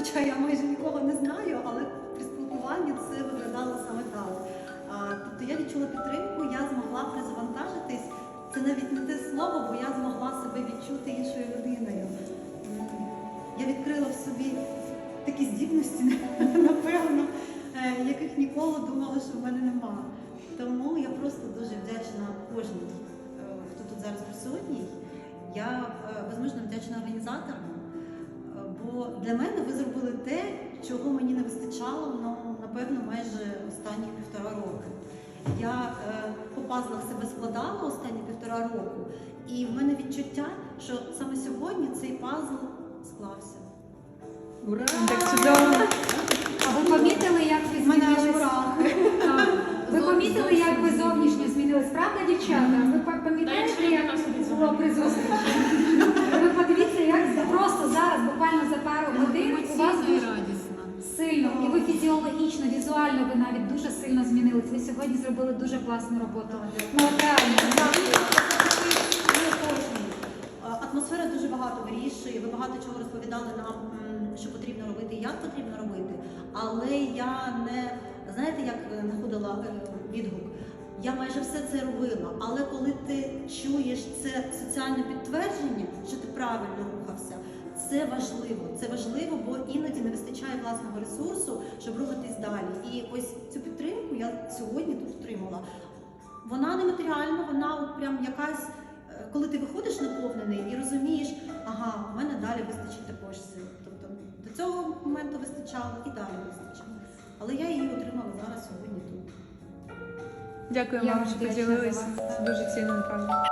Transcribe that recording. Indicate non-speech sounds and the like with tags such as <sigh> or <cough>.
хоча я майже нікого не знаю, але при спілкуванні це виглядало саме так. Тобто я відчула підтримку, я змогла перезавантажитись. Це навіть не те слово, бо я змогла себе відчути іншою людиною. Я відкрила в собі такі здібності, <laughs> напевно, е, яких ніколи думала, що в мене нема. Тому я просто дуже вдячна кожній, е, хто тут зараз присутній. Я е, безмежно вдячна організаторам, бо для мене ви зробили те, чого мені не вистачало, ну, напевно, майже останні півтора роки. Я е, по пазлах себе складала останні півтора року, і в мене відчуття, що саме сьогодні цей пазл склався. Ура! Так чудово. А ви помітили, як ви. Так. Ви помітили, як ви зовнішньо змінились? Правда, дівчата? Ви па- пам'ятаєте, як було при зустрічі? Ви подивіться, як просто зараз, буквально за пару годин, у вас Емоційно і дуже радісно. сильно, і фізіологічно, візуально ви навіть дуже сильно змінились. Ви сьогодні зробили дуже класну роботу. Ну, Атмосфера дуже багато вирішує. Ви багато чого розповідали нам, що потрібно робити, як потрібно робити. Але я не знаєте, як е, знаходила е, відгук. Я майже все це робила, але коли ти чуєш це соціальне підтвердження, що ти правильно рухався, це важливо. Це важливо, бо власного ресурсу, щоб рухатись далі. І ось цю підтримку я сьогодні тут отримала. Вона не матеріальна, вона от прям якась е, коли ти виходиш наповнений і розумієш, ага, у мене далі вистачить також сил. Тобто до цього моменту вистачало і далі вистачить. Але я її отримала зараз сьогодні тут. Дякую вам що поділилися. Це дуже цінно, правда.